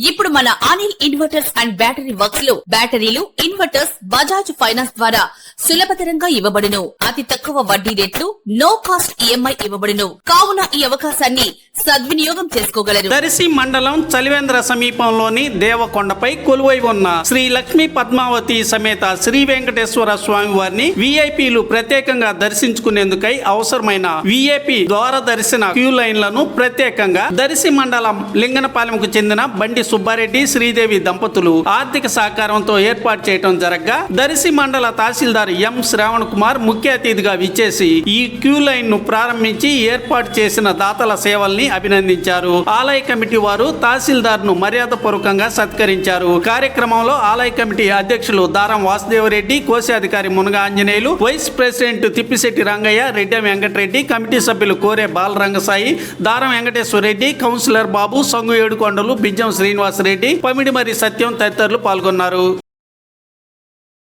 Y por మన Anil inverters and battery వర్క్స్లో బ్యాటరీలు ఇన్వర్టర్స్ బజాజ్ ఫైనాన్స్ ద్వారా సులభతరంగా ఇవ్వబడును. అతి తక్కువ వడ్డీ రేట్లు నో కాస్ట్ ఈఎంఐ ఇవ్వబడును. కావున ఈ అవకాశాన్ని సద్వినియోగం చేసుకోగలరు. దర్శి మండలం చలివేంద్ర సమీపంలోని దేవకొండపై కొలువై ఉన్న శ్రీ లక్ష్మీ పద్మావతి సమేత శ్రీ వెంకటేశ్వర స్వామి వారిని విఐపీలు ప్రత్యేకంగా దర్శించుకునేందుకై అవసరమైన విఐపి ద్వారా దర్శన క్యూ లైన్లను ప్రత్యేకంగా దర్శి మండలం లింగనపాలెంకు చెందిన బండి సుబ్బారెడ్డి శ్రీదేవి దంపతులు ఆర్థిక సహకారంతో ఏర్పాటు చేయడం జరగగా. దర్శి మండల తహసీల్దార్ ఎం. శ్రావణ్ కుమార్ ముఖ్య అతిథిగా విచ్చేసి ఈ క్యూ లైన్ను ప్రారంభించి ఏర్పాటు చేసిన దాతల సేవల్ని అభినందించారు. ఆలయ కమిటీ వారు తహసీల్దార్ను మర్యాదపూర్వకంగా సత్కరించారు. కార్యక్రమంలో ఆలయ కమిటీ అధ్యక్షులు దారం వాసుదేవరెడ్డి కోశాధికారి Munaga Anjaneyulu vice president Tippisetti Rangaiah Reddy Venkata Reddy committee సభ్యులు కోరే బాలరంగసాయి దారం వెంకటేశ్వర రెడ్డి కౌన్సిలర్ బాబు సంగు ఏడుకొండలు బిజ్జం శ్రీనివాసరెడ్డి పమిడిమరి సత్యం తదితరులు పాల్గొన్నారు.